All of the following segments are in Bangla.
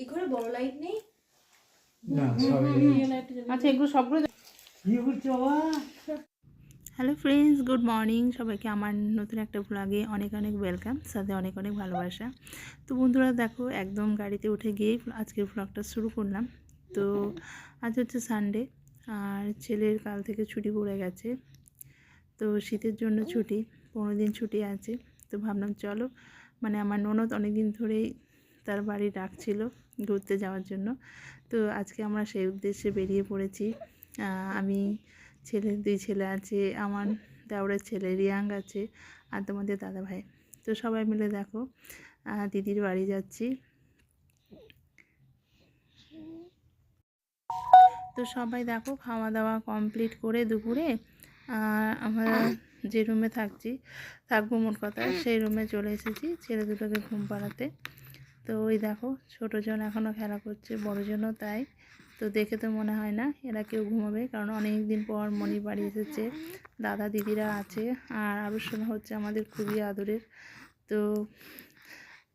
এই ঘরে বড় লাইট নেই? আচ্ছা এগুলো সবগুলো হ্যালো ফ্রেন্ডস গুড মর্নিং সবাইকে আমার নতুন একটা ব্লগে অনেক অনেক ওয়েলকাম সাথে অনেক অনেক ভালোবাসা। তো বন্ধুরা দেখো একদম গাড়িতে উঠে গিয়েই আজকের ব্লগটা শুরু করলাম। তো আজ হচ্ছে সানডে আর ছেলের কাল থেকে ছুটি পড়ে গেছে। তো শীতের জন্য ছুটি পনেরো দিন ছুটি আছে। তো ভাবলাম চলো মানে আমার ননদ অনেক দিন ধরেই তার বাড়ি ডাকছিল ঘুরতে যাওয়ার জন্য। তো আজকে আমরা সেই উদ্দেশ্যে বেরিয়ে পড়েছি। আমি ছেলে, দুই ছেলে আছে, আমার দেওরের ছেলে রিয়াং আছে আর তোমাদের দাদা ভাই তো সবাই মিলে দেখো দিদির বাড়ি যাচ্ছি। তো সবাই দেখো, খাওয়া দাওয়া কমপ্লিট করে দুপুরে আমরা যে রুমে থাকছি, থাকব মোট কথা, সেই রুমে চলে এসেছি, ছেলে দুটোকে ঘুম পাড়াতে। তো ওই দেখো ছোটোজন এখনও খেলা করছে বড়জনও তাই। তো দেখে তো মনে হয় না এরা কেউ ঘুমাবে, কারণ অনেক দিন পর মনি বাড়ি এসেছে, দাদা দিদিরা আছে, আর আরও শোনা হচ্ছে আমাদের খুবই আদরের। তো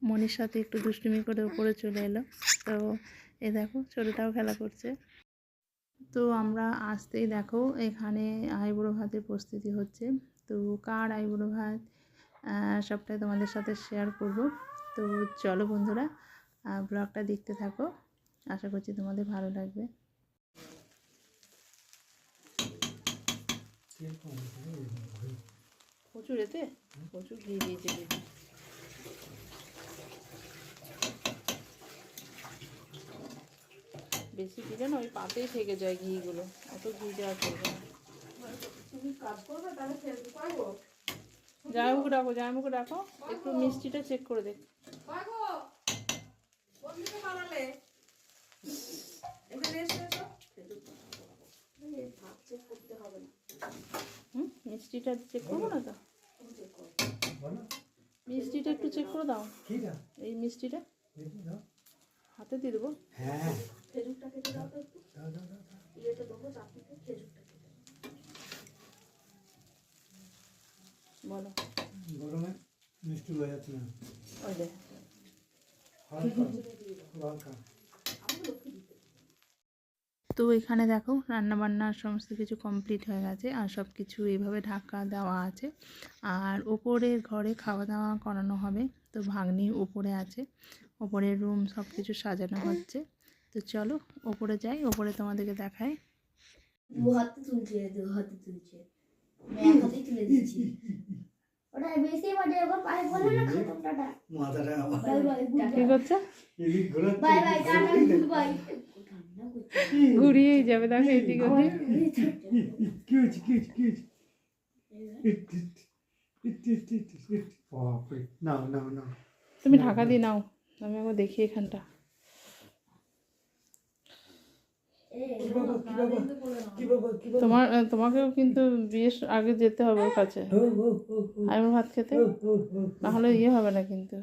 মনির সাথে একটু দুষ্টুমি করে উপরে চলে এলো। তো এ দেখো, ছোটোটাও খেলা করছে। তো আমরা আসতেই দেখো, এখানে আইবুড়ো ভাতের প্রস্তুতি হচ্ছে। তো কার আইবুড়ো ভাত সবটাই তোমাদের সাথে শেয়ার করব। তো চলো বন্ধুরা ব্লগটা দেখতে থাকো। আশা করছি তোমাদের ভালো লাগবে। প্রচুর এতে? প্রচুর ঘি দিয়েছে বেশি দিলে না ওই পাতেই থেকে যায় ঘিগুলো। অত ঘি দেওয়া চলবে না। জামাইবাবুকে ডাকো জামাইবাবুকে ডাকো। একটু মিষ্টিটা চেক করে দেখ। হুম মিষ্টিটা চেক করব না তো? মিষ্টিটা একটু চেক করে দাও। এই মিষ্টিটা। হাতে দিয়ে দেবো। হ্যাঁ। দাও দাও দাও দাও। বলো। গরমে মিষ্টি বোঝা যাচ্ছে না ওই দেখ তো এখানে দেখো রান্না বান্না সমস্ত কিছু কমপ্লিট হয়ে গেছে আর সব কিছু এইভাবে ঢাকা দেওয়া আছে। আর ওপরের ঘরে খাওয়া দাওয়া করানো হবে তো ভাগ্নি উপরে আছে। ওপরের রুম সব কিছু সাজানো হচ্ছে। তো চলো ওপরে যাই ওপরে তোমাদেরকে দেখায় দু হাতে তুলছে দু হাতে তুলছে। তুলে দিচ্ছি ওটা বেশি বাজে একবার পায়ে বলে না খাতাম মাথাটা আমার। বাই বাই গুড কী করছে? Bye bye tata good bye ঘুরিয়েই যাবে দেখো এদিক ওদিক। কি তুমি ঢাকা দিয়ে নাও আমি একবার দেখি এখানটা কি বাবা কি বাবা কি বাবা কি বাবা তোমার তোমাকেও কিন্তু বিয়ের আগে যেতে হবে ওর কাছে। আমি ভাত খেতে? ও, ও, ও, না হলে ইয়ে হবে না কিন্তু।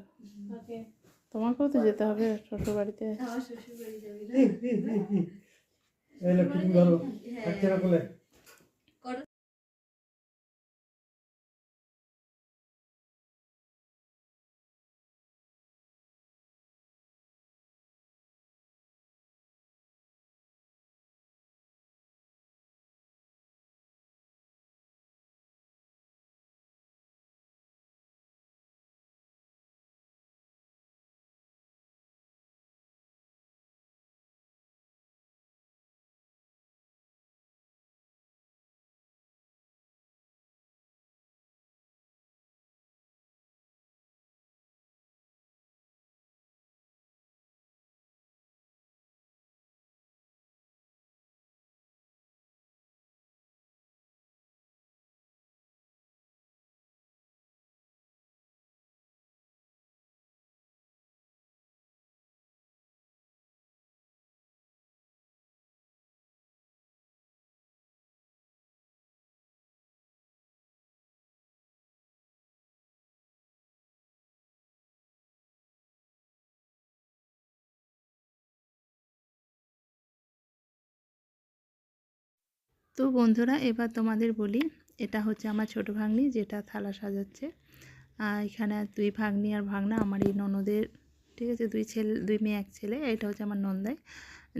তোমাকেও তো যেতে হবে শ্বশুর বাড়িতে শ্বশুর বাড়ি তো বন্ধুরা, এবার তোমাদের বলি, এটা হচ্ছে আমার ছোট ভাগ্নি যেটা থালা সাজাচ্ছে। এখানে দুই ভাগ্নি আর ভাগনা, আমার এই ননদের, ঠিক আছে, দুই ছেলে, দুই মেয়ে, এক ছেলে, এটা হচ্ছে আমার নন্দাই,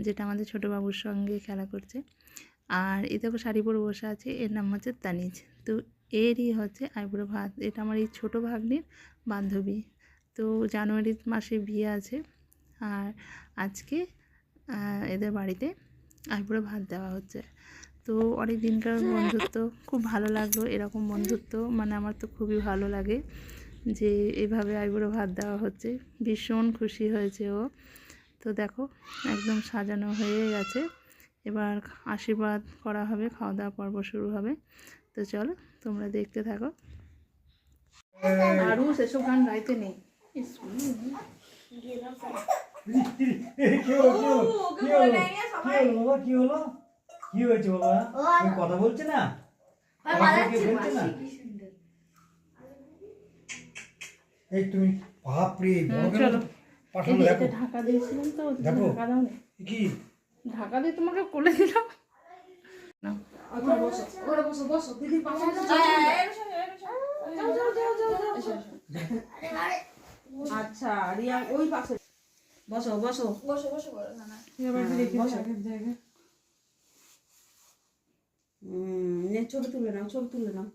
যেটা আমাদের ছোটো বাবুর সঙ্গে খেলা করছে। আর এ দেখো শাড়ি পরে বসে আছে, এর নাম হচ্ছে তানিজ। তো এরই হচ্ছে আইবুড়ো ভাত, এটা আমার এই ছোটো ভাগ্নির বান্ধবী। তো জানুয়ারি মাসে বিয়ে আছে, আর আজকে এদের বাড়িতে আইবুড়ো ভাত দেওয়া হচ্ছে। তো অনেক দিনকার বন্ধুত্ব, খুব ভালো লাগল এরকম বন্ধুত্ব মানে আমার তো খুবই ভালো লাগে যে এভাবে আইবুড়ো ভাত দেওয়া হচ্ছে। ভীষণ খুশি হয়েছে ও। তো দেখো, একদম সাজানো হয়ে গেছে। এবার আশীর্বাদ করা হবে খাওয়া দাওয়া পর্ব শুরু হবে। তো চলো, তোমরা দেখতে থাকো। আরও কি হলো? কি হলো? কি হয়েছে বাবা? তুমি কথা বলছে না? বলছে না? এই তুমি পাঠানো দেখো। ঢাকা দিয়েছিলাম তো দেখো। ঢাকা দাও নি। কি? ঢাকা দিয়ে তোমাকে কোলে দিলাম। না। আচ্ছা রিয়া ওই পাশে। বসো বসো। বসে বসে বসো নে ছবি তুলে নাও ছবি তুলে নাও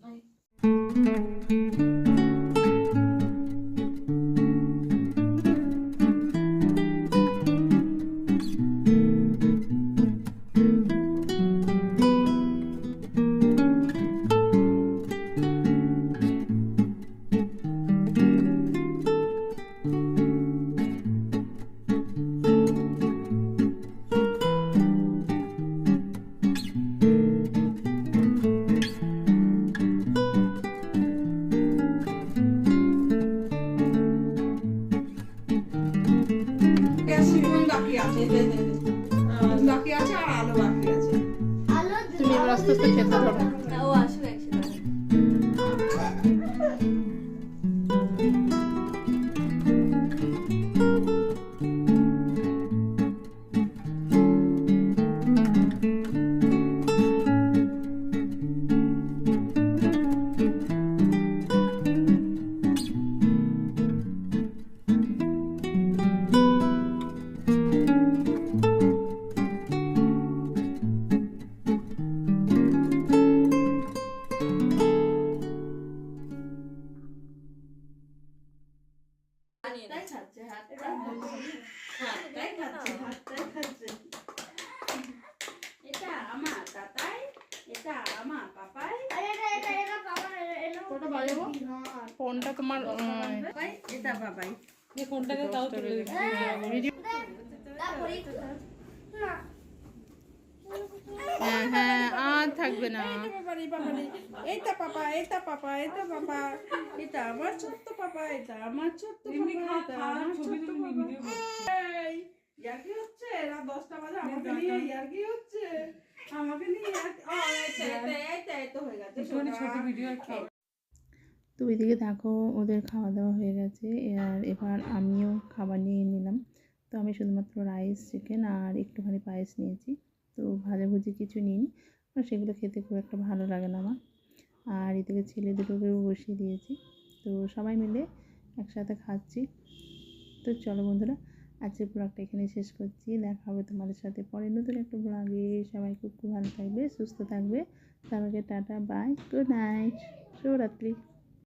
এটা ফোনটা তোমার এটা বাবাই তারপরে না হ্যাঁ। হ্যাঁ আর থাকবে না। এইটা পাপা এইটা পাপা এটা পাপা। এটা আমার ছোট্ট পাপা এটা আমার ছোট্ট ইয়ার্কি হচ্ছে? রাত দশটা বাজে আমাকে নিয়ে ইয়ার্কি হচ্ছে? আমাকে নিয়ে ইয়ার্কি ও এইটা এইটা এইটা এইটা হয়ে গেছে ছোট ভিডিও তো ওইদিকে দেখো ওদের খাওয়া দাওয়া হয়ে গেছে। আর এবার আমিও খাবার নিয়ে নিলাম। তো আমি শুধুমাত্র রাইস চিকেন আর একটুখানি পায়েস নিয়েছি। তো ভাজাভুজি কিছু নিইনি। কারণ সেগুলো খেতে খুব একটা ভালো লাগে না আমার। আর এদিকে ছেলে দুটোকেও বসিয়ে দিয়েছি। তো সবাই মিলে একসাথে খাচ্ছি। তো চলো বন্ধুরা, আজকের ব্লগটা এখানে শেষ করছি। দেখা হবে তোমাদের সাথে পরে নতুন একটা ব্লগে সবাই খুব খুব ভালো থাকবে, সুস্থ থাকবে। সবাইকে টাটা বাই গুড নাইট শুভরাত্রি।